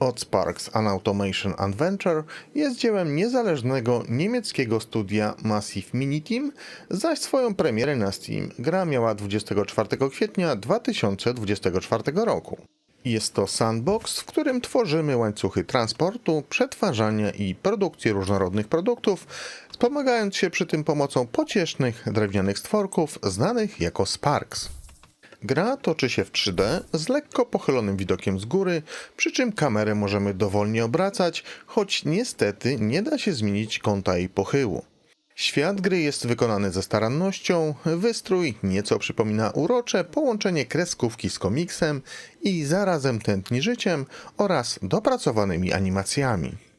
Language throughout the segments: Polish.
od Sparks An Automation Adventure jest dziełem niezależnego niemieckiego studia Massive Mini Team, zaś swoją premierę na Steam gra miała 24 kwietnia 2024 roku. Jest to sandbox, w którym tworzymy łańcuchy transportu, przetwarzania i produkcji różnorodnych produktów, wspomagając się przy tym pomocą pociesznych drewnianych stworków znanych jako Sparks. Gra toczy się w 3D z lekko pochylonym widokiem z góry, przy czym kamerę możemy dowolnie obracać, choć niestety nie da się zmienić kąta jej pochyłu. Świat gry jest wykonany ze starannością, wystrój nieco przypomina urocze połączenie kreskówki z komiksem i zarazem tętni życiem oraz dopracowanymi animacjami.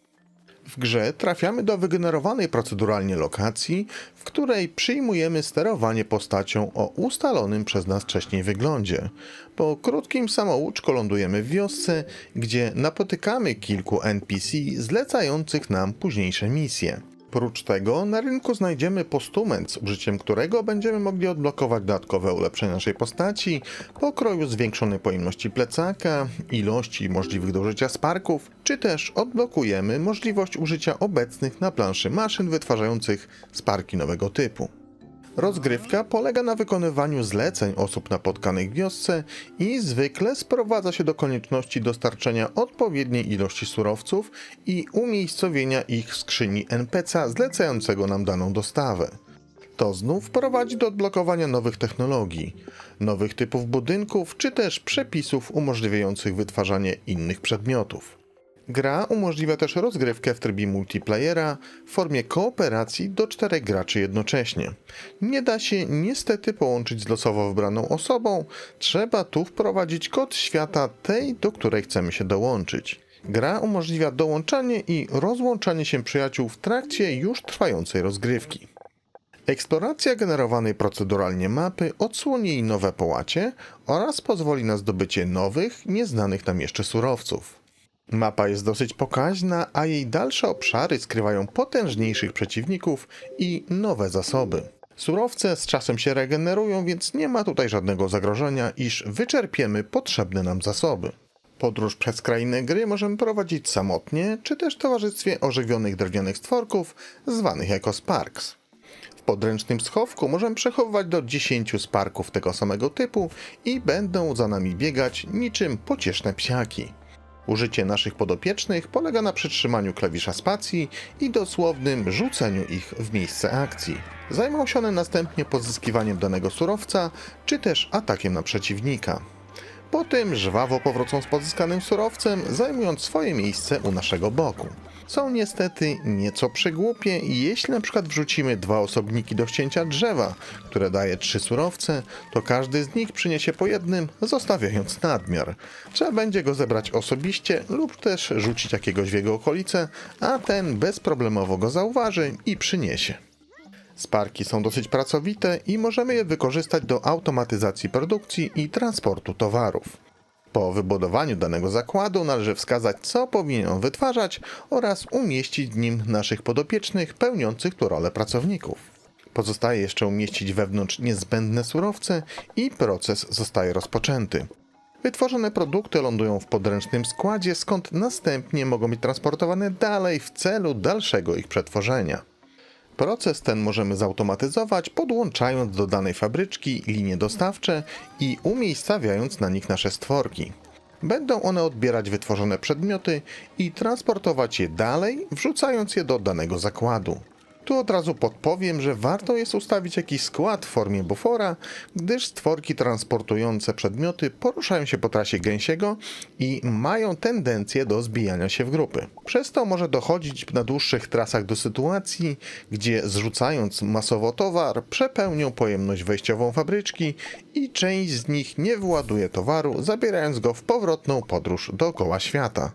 W grze trafiamy do wygenerowanej proceduralnie lokacji, w której przyjmujemy sterowanie postacią o ustalonym przez nas wcześniej wyglądzie. Po krótkim samouczku lądujemy w wiosce, gdzie napotykamy kilku NPC zlecających nam późniejsze misje. Prócz tego na rynku znajdziemy postument, z użyciem którego będziemy mogli odblokować dodatkowe ulepszenia naszej postaci, pokroju zwiększonej pojemności plecaka, ilości możliwych do użycia sparków, czy też odblokujemy możliwość użycia obecnych na planszy maszyn wytwarzających sparki nowego typu. Rozgrywka polega na wykonywaniu zleceń osób napotkanych w wiosce i zwykle sprowadza się do konieczności dostarczenia odpowiedniej ilości surowców i umiejscowienia ich w skrzyni NPC zlecającego nam daną dostawę. To znów prowadzi do odblokowania nowych technologii, nowych typów budynków czy też przepisów umożliwiających wytwarzanie innych przedmiotów. Gra umożliwia też rozgrywkę w trybie multiplayera w formie kooperacji do czterech graczy jednocześnie. Nie da się niestety połączyć z losowo wybraną osobą, trzeba tu wprowadzić kod świata tej, do której chcemy się dołączyć. Gra umożliwia dołączanie i rozłączanie się przyjaciół w trakcie już trwającej rozgrywki. Eksploracja generowanej proceduralnie mapy odsłoni jej nowe połacie oraz pozwoli na zdobycie nowych, nieznanych nam jeszcze surowców. Mapa jest dosyć pokaźna, a jej dalsze obszary skrywają potężniejszych przeciwników i nowe zasoby. Surowce z czasem się regenerują, więc nie ma tutaj żadnego zagrożenia, iż wyczerpiemy potrzebne nam zasoby. Podróż przez krainę gry możemy prowadzić samotnie, czy też w towarzystwie ożywionych drewnianych stworków, zwanych jako Sparks. W podręcznym schowku możemy przechowywać do 10 sparków tego samego typu i będą za nami biegać niczym pocieszne psiaki. Użycie naszych podopiecznych polega na przytrzymaniu klawisza spacji i dosłownym rzuceniu ich w miejsce akcji. Zajmą się one następnie pozyskiwaniem danego surowca, czy też atakiem na przeciwnika. Potem żwawo powrócą z pozyskanym surowcem, zajmując swoje miejsce u naszego boku. Są niestety nieco przygłupie, jeśli na przykład wrzucimy dwa osobniki do ścięcia drzewa, które daje trzy surowce, to każdy z nich przyniesie po jednym, zostawiając nadmiar. Trzeba będzie go zebrać osobiście lub też rzucić jakiegoś w jego okolice, a ten bezproblemowo go zauważy i przyniesie. Sparki są dosyć pracowite i możemy je wykorzystać do automatyzacji produkcji i transportu towarów. Po wybudowaniu danego zakładu należy wskazać, co powinien on wytwarzać oraz umieścić w nim naszych podopiecznych pełniących tu rolę pracowników. Pozostaje jeszcze umieścić wewnątrz niezbędne surowce i proces zostaje rozpoczęty. Wytworzone produkty lądują w podręcznym składzie, skąd następnie mogą być transportowane dalej w celu dalszego ich przetworzenia. Proces ten możemy zautomatyzować, podłączając do danej fabryczki linie dostawcze i umiejscawiając na nich nasze stworki. Będą one odbierać wytworzone przedmioty i transportować je dalej, wrzucając je do danego zakładu. Tu od razu podpowiem, że warto jest ustawić jakiś skład w formie bufora, gdyż stworki transportujące przedmioty poruszają się po trasie gęsiego i mają tendencję do zbijania się w grupy. Przez to może dochodzić na dłuższych trasach do sytuacji, gdzie zrzucając masowo towar, przepełnią pojemność wejściową fabryczki i część z nich nie wyładuje towaru, zabierając go w powrotną podróż dookoła świata.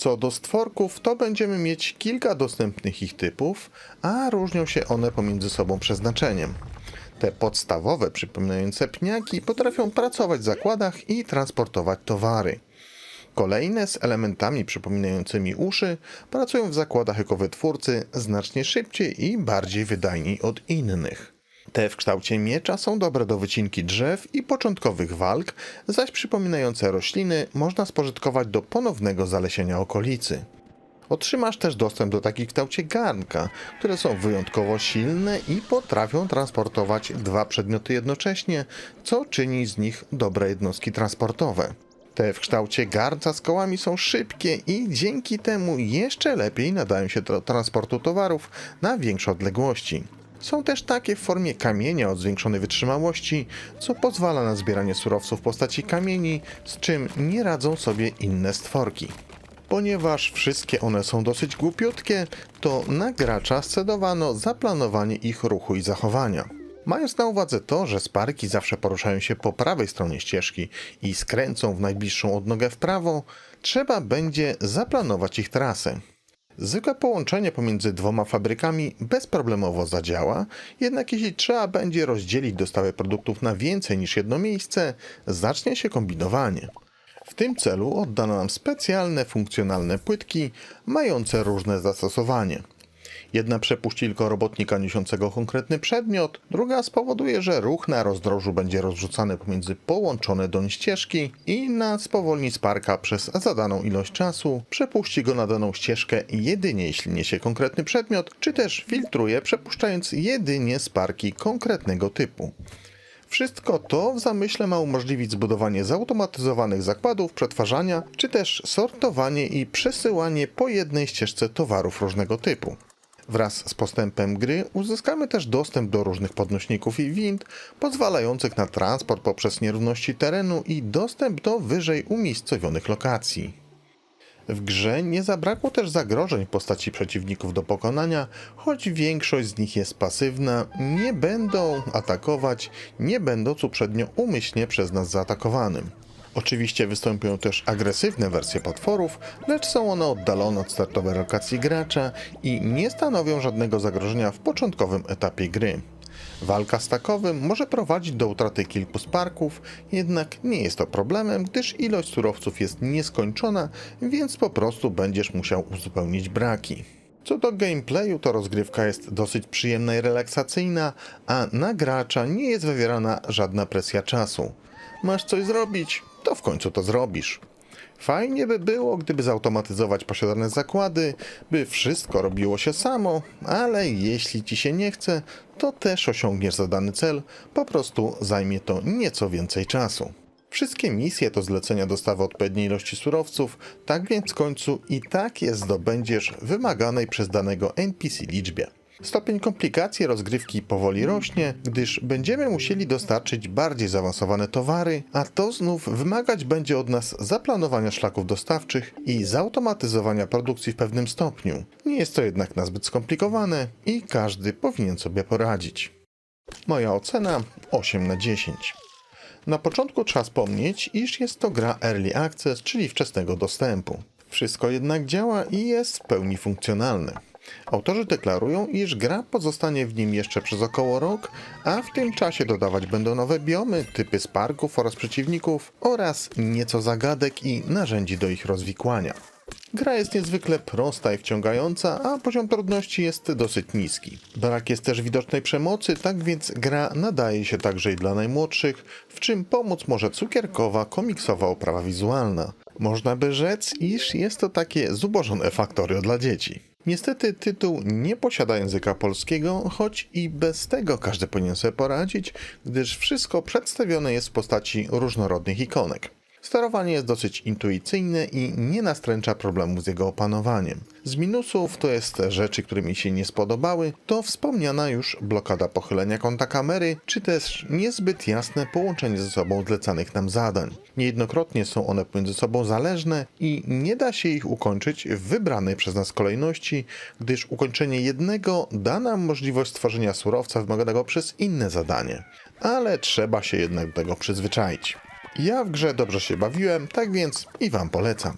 Co do stworków, to będziemy mieć kilka dostępnych ich typów, a różnią się one pomiędzy sobą przeznaczeniem. Te podstawowe, przypominające pniaki, potrafią pracować w zakładach i transportować towary. Kolejne z elementami przypominającymi uszy pracują w zakładach jako wytwórcy znacznie szybciej i bardziej wydajniej od innych. Te w kształcie miecza są dobre do wycinki drzew i początkowych walk, zaś przypominające rośliny można spożytkować do ponownego zalesienia okolicy. Otrzymasz też dostęp do takich kształcie garnka, które są wyjątkowo silne i potrafią transportować dwa przedmioty jednocześnie, co czyni z nich dobre jednostki transportowe. Te w kształcie garnca z kołami są szybkie i dzięki temu jeszcze lepiej nadają się do transportu towarów na większe odległości. Są też takie w formie kamienia o zwiększonej wytrzymałości, co pozwala na zbieranie surowców w postaci kamieni, z czym nie radzą sobie inne stworki. Ponieważ wszystkie one są dosyć głupiutkie, to na gracza scedowano zaplanowanie ich ruchu i zachowania. Mając na uwadze to, że sparki zawsze poruszają się po prawej stronie ścieżki i skręcą w najbliższą odnogę w prawo, trzeba będzie zaplanować ich trasę. Zwykłe połączenie pomiędzy dwoma fabrykami bezproblemowo zadziała, jednak jeśli trzeba będzie rozdzielić dostawę produktów na więcej niż jedno miejsce, zacznie się kombinowanie. W tym celu oddano nam specjalne funkcjonalne płytki mające różne zastosowanie. Jedna przepuści tylko robotnika niesiącego konkretny przedmiot, druga spowoduje, że ruch na rozdrożu będzie rozrzucany pomiędzy połączone doń ścieżki i inna spowolni sparka przez zadaną ilość czasu, przepuści go na daną ścieżkę jedynie jeśli niesie konkretny przedmiot, czy też filtruje przepuszczając jedynie sparki konkretnego typu. Wszystko to w zamyśle ma umożliwić zbudowanie zautomatyzowanych zakładów przetwarzania, czy też sortowanie i przesyłanie po jednej ścieżce towarów różnego typu. Wraz z postępem gry uzyskamy też dostęp do różnych podnośników i wind, pozwalających na transport poprzez nierówności terenu i dostęp do wyżej umiejscowionych lokacji. W grze nie zabrakło też zagrożeń w postaci przeciwników do pokonania, choć większość z nich jest pasywna, nie będą atakować, nie będąc uprzednio umyślnie przez nas zaatakowanym. Oczywiście występują też agresywne wersje potworów, lecz są one oddalone od startowej lokacji gracza i nie stanowią żadnego zagrożenia w początkowym etapie gry. Walka z takowym może prowadzić do utraty kilku sparków, jednak nie jest to problemem, gdyż ilość surowców jest nieskończona, więc po prostu będziesz musiał uzupełnić braki. Co do gameplayu, to rozgrywka jest dosyć przyjemna i relaksacyjna, a na gracza nie jest wywierana żadna presja czasu. Masz coś zrobić, to w końcu to zrobisz. Fajnie by było, gdyby zautomatyzować posiadane zakłady, by wszystko robiło się samo, ale jeśli ci się nie chce, to też osiągniesz zadany cel, po prostu zajmie to nieco więcej czasu. Wszystkie misje to zlecenia dostawy odpowiedniej ilości surowców, tak więc w końcu i tak je zdobędziesz wymaganej przez danego NPC liczbie. Stopień komplikacji rozgrywki powoli rośnie, gdyż będziemy musieli dostarczyć bardziej zaawansowane towary, a to znów wymagać będzie od nas zaplanowania szlaków dostawczych i zautomatyzowania produkcji w pewnym stopniu. Nie jest to jednak nazbyt skomplikowane i każdy powinien sobie poradzić. Moja ocena 8 na 10. Na początku trzeba wspomnieć, iż jest to gra Early Access, czyli wczesnego dostępu. Wszystko jednak działa i jest w pełni funkcjonalne. Autorzy deklarują, iż gra pozostanie w nim jeszcze przez około rok, a w tym czasie dodawać będą nowe biomy, typy sparków oraz przeciwników oraz nieco zagadek i narzędzi do ich rozwikłania. Gra jest niezwykle prosta i wciągająca, a poziom trudności jest dosyć niski. Brak jest też widocznej przemocy, tak więc gra nadaje się także i dla najmłodszych, w czym pomóc może cukierkowa, komiksowa oprawa wizualna. Można by rzec, iż jest to takie zubożone faktorio dla dzieci. Niestety tytuł nie posiada języka polskiego, choć i bez tego każdy powinien sobie poradzić, gdyż wszystko przedstawione jest w postaci różnorodnych ikonek. Sterowanie jest dosyć intuicyjne i nie nastręcza problemu z jego opanowaniem. Z minusów to jest rzeczy, które mi się nie spodobały, to wspomniana już blokada pochylenia kąta kamery, czy też niezbyt jasne połączenie ze sobą zlecanych nam zadań. Niejednokrotnie są one pomiędzy sobą zależne i nie da się ich ukończyć w wybranej przez nas kolejności, gdyż ukończenie jednego da nam możliwość stworzenia surowca wymaganego przez inne zadanie. Ale trzeba się jednak do tego przyzwyczaić. Ja w grze dobrze się bawiłem, tak więc i Wam polecam.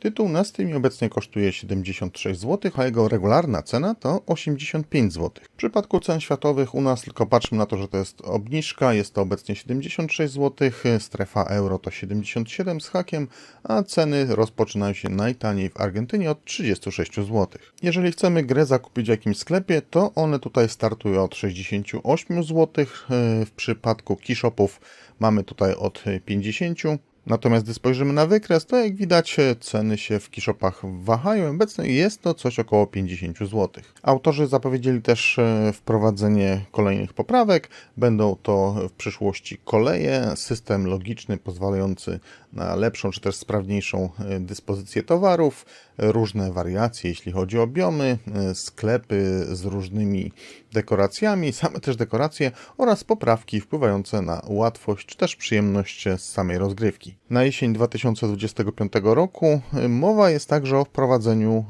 Tytuł na Steamie obecnie kosztuje 76 zł, a jego regularna cena to 85 zł. W przypadku cen światowych u nas tylko patrzmy na to, że to jest obniżka, jest to obecnie 76 zł, strefa euro to 77 z hakiem, a ceny rozpoczynają się najtaniej w Argentynie od 36 zł. Jeżeli chcemy grę zakupić w jakimś sklepie, to one tutaj startują od 68 zł, w przypadku keyshopów mamy tutaj od 50 Natomiast gdy spojrzymy na wykres, to jak widać ceny się w keyshopach wahają. Obecnie jest to coś około 50 zł. Autorzy zapowiedzieli też e, wprowadzenie kolejnych poprawek. Będą to w przyszłości koleje, system logiczny pozwalający na lepszą czy też sprawniejszą e, dyspozycję towarów, różne wariacje jeśli chodzi o obiomy, e, sklepy z różnymi dekoracjami, same też dekoracje oraz poprawki wpływające na łatwość czy też przyjemność z samej rozgrywki. Na jesień 2025 roku e, mowa jest także o wprowadzeniu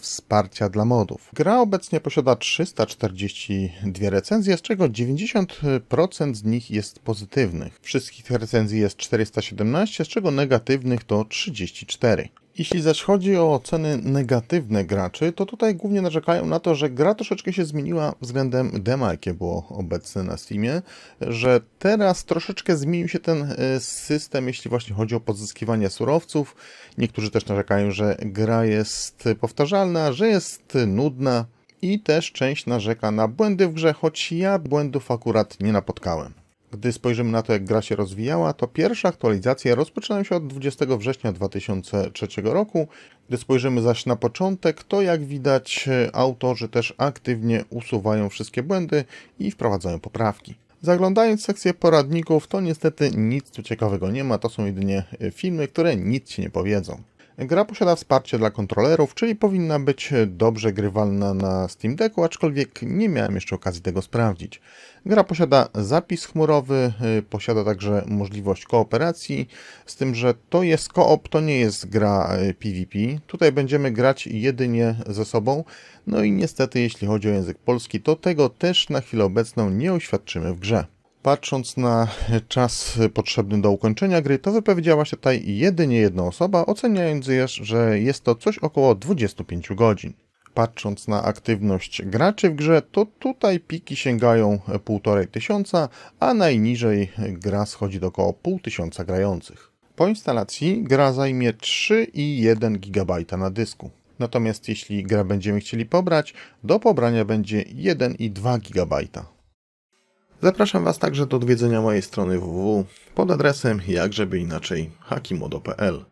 wsparcia dla modów. Gra obecnie posiada 342 recenzje, z czego 90% z nich jest pozytywnych. Wszystkich recenzji jest 417, z czego negatywnych to 34. Jeśli zaś chodzi o oceny negatywne graczy, to tutaj głównie narzekają na to, że gra troszeczkę się zmieniła względem dema, jakie było obecne na Steamie, że teraz troszeczkę zmienił się ten e, system, jeśli właśnie chodzi o pozyskiwanie surowców. Niektórzy też narzekają, że gra jest powtarzalna, że jest nudna i też część narzeka na błędy w grze, choć ja błędów akurat nie napotkałem. Gdy spojrzymy na to, jak gra się rozwijała, to pierwsze aktualizacje rozpoczynają się od 20 września 2003 roku. Gdy spojrzymy zaś na początek, to jak widać, autorzy też aktywnie usuwają wszystkie błędy i wprowadzają poprawki. Zaglądając w sekcję poradników, to niestety nic tu ciekawego nie ma, to są jedynie filmy, które nic ci nie powiedzą. Gra posiada wsparcie dla kontrolerów, czyli powinna być dobrze grywalna na Steam Decku, aczkolwiek nie miałem jeszcze okazji tego sprawdzić. Gra posiada zapis chmurowy, y, posiada także możliwość kooperacji, z tym, że to jest koop, to nie jest gra PvP. Y, Tutaj będziemy grać jedynie ze sobą, no i niestety jeśli chodzi o język polski, to tego też na chwilę obecną nie oświadczymy w grze. Patrząc na czas potrzebny do ukończenia gry, to wypowiedziała się tutaj jedynie jedna osoba, oceniając, że jest to coś około 25 godzin. Patrząc na aktywność graczy w grze, to tutaj piki sięgają 1,5 tysiąca, a najniżej gra schodzi do około pół tysiąca grających. Po instalacji gra zajmie 3,1 GB na dysku. Natomiast jeśli gra będziemy chcieli pobrać, do pobrania będzie 1,2 GB. Zapraszam Was także do odwiedzenia mojej strony www pod adresem jakżeby inaczej hakimodo.pl.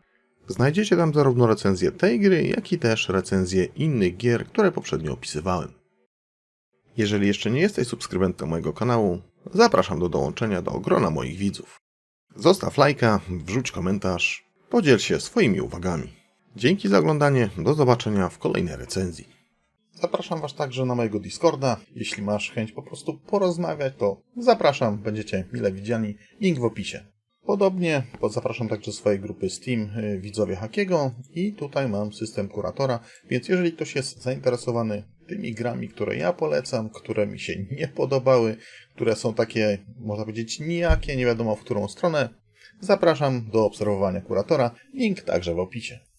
Znajdziecie tam zarówno recenzję tej gry, jak i też recenzję innych gier, które poprzednio opisywałem. Jeżeli jeszcze nie jesteś subskrybentem mojego kanału, zapraszam do dołączenia do grona moich widzów. Zostaw lajka, wrzuć komentarz, podziel się swoimi uwagami. Dzięki za oglądanie, do zobaczenia w kolejnej recenzji. Zapraszam Was także na mojego Discorda. Jeśli masz chęć po prostu porozmawiać, to zapraszam, będziecie mile widziani. Link w opisie. Podobnie zapraszam także do swojej grupy Steam y, Widzowie Hakiego i tutaj mam system kuratora, więc jeżeli ktoś jest zainteresowany tymi grami, które ja polecam, które mi się nie podobały, które są takie, można powiedzieć, nijakie, nie wiadomo w którą stronę, zapraszam do obserwowania kuratora. Link także w opisie.